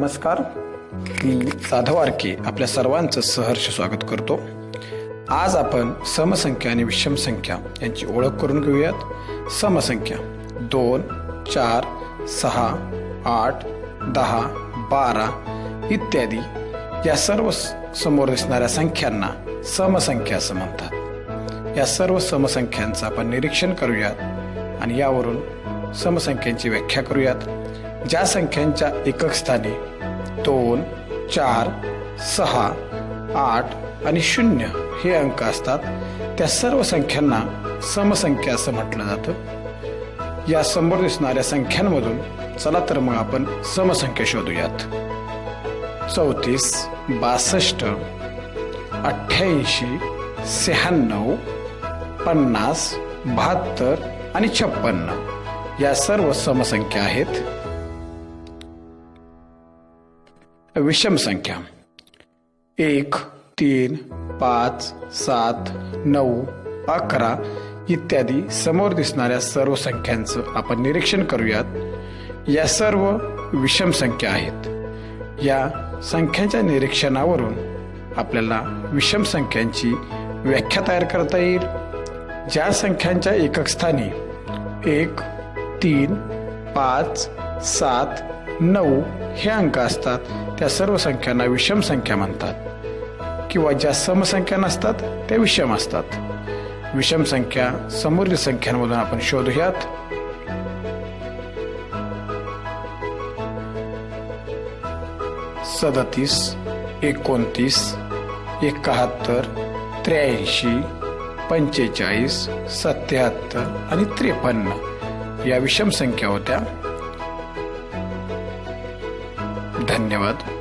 नमस्कार. मी जाधव आरके आपल्या सर्वांचं सहर्ष स्वागत करतो. आज आपण समसंख्या आणि विषम संख्या यांची ओळख करून घेऊयात. समसंख्या दोन चार सहा आठ दहा बारा इत्यादी या सर्व समोर दिसणाऱ्या संख्यांना समसंख्या असं म्हणतात. या सर्व समसंख्यांचं आपण निरीक्षण करूयात आणि यावरून समसंख्यांची व्याख्या करूयात. ज्या संख्यांच्या एकक स्थानी दोन चार सहा आठ आणि शून्य हे अंक असतात त्या सर्व संख्यांना समसंख्या असं म्हटलं जातं. या समोर दिसणाऱ्या संख्यांमधून चला तर मग आपण समसंख्या शोधूयात. चौतीस बासष्ट अठ्ठ्याऐंशी शहाण्णव पन्नास बहात्तर आणि छप्पन्न या सर्व समसंख्या आहेत. विषम संख्या. एक तीन पाच सात नऊ अकरा इत्यादी समोर दिसणाऱ्या सर्व संख्यांचं आपण निरीक्षण करूयात. या सर्व विषम संख्या आहेत. या संख्यांच्या निरीक्षणावरून आपल्याला विषम संख्यांची व्याख्या तयार करता येईल. ज्या संख्यांच्या एकक स्थानी एक तीन पाच सात नऊ हे अंक असतात. त्या सर्व संख्यांना विषम संख्या म्हणतात. किंवा ज्या समसंख्या नसतात त्या विषम असतात. विषम संख्या समोरील संख्यांमधून आपण शोधूयात. सदतीस एकोणतीस एकाहत्तर त्र्याऐंशी पंचेचाळीस सत्याहत्तर आणि त्रेपन्न या विषम संख्या होत्या. धन्यवाद.